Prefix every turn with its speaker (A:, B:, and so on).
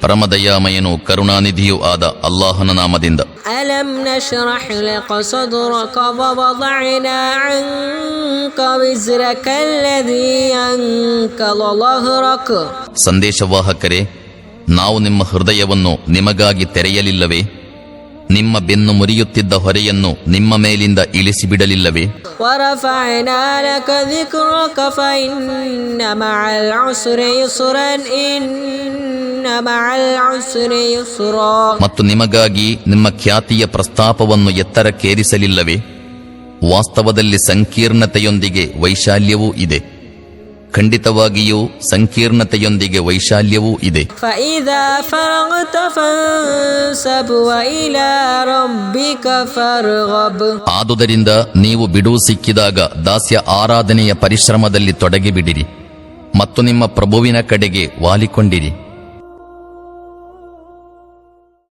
A: ಪರಮದಯಾಮಯನು ಕರುಣಾನಿಧಿಯೂ ಆದ ಅಲ್ಲಾಹನ ನಾಮದಿಂದ.
B: ಅಲಂ ನಶ್ರಹ್ ಲಕ ಸದ್ರಕ ವವದಅನಾ ಅನ್ಕ ವಿಜ್ರಕ ಅಲ್ಲದೀ ಅಂಕಲ ಲಹ್ರಕ.
A: ಸಂದೇಶವಾಹಕರೇ ನಾವು ನಿಮ್ಮ ಹೃದಯವನ್ನು ನಿಮಗಾಗಿ ತೆರೆಯಲಿಲ್ಲವೇ? ನಿಮ್ಮ ಬೆನ್ನು ಮುರಿಯುತ್ತಿದ್ದ ಹೊರೆಯನ್ನು ನಿಮ್ಮ ಮೇಲಿಂದ ಇಳಿಸಿಬಿಡಲಿಲ್ಲವೇ? ಮತ್ತು ನಿಮಗಾಗಿ ನಿಮ್ಮ ಖ್ಯಾತಿಯ ಪ್ರಸ್ತಾಪವನ್ನು ಎತ್ತರಕ್ಕೇರಿಸಲಿಲ್ಲವೆ? ವಾಸ್ತವದಲ್ಲಿ ಸಂಕೀರ್ಣತೆಯೊಂದಿಗೆ ವೈಶಾಲ್ಯವೂ ಇದೆ. ಖಂಡಿತವಾಗಿಯೂ ಸಂಕೀರ್ಣತೆಯೊಂದಿಗೆ ವೈಶಾಲ್ಯವೂ ಇದೆ. ಆದುದರಿಂದ ನೀವು ಬಿಡುವು ಸಿಕ್ಕಿದಾಗ ದಾಸ್ಯ ಆರಾಧನೆಯ ಪರಿಶ್ರಮದಲ್ಲಿ ತೊಡಗಿಬಿಡಿರಿ ಮತ್ತು ನಿಮ್ಮ ಪ್ರಭುವಿನ ಕಡೆಗೆ ವಾಲಿಕೊಂಡಿರಿ.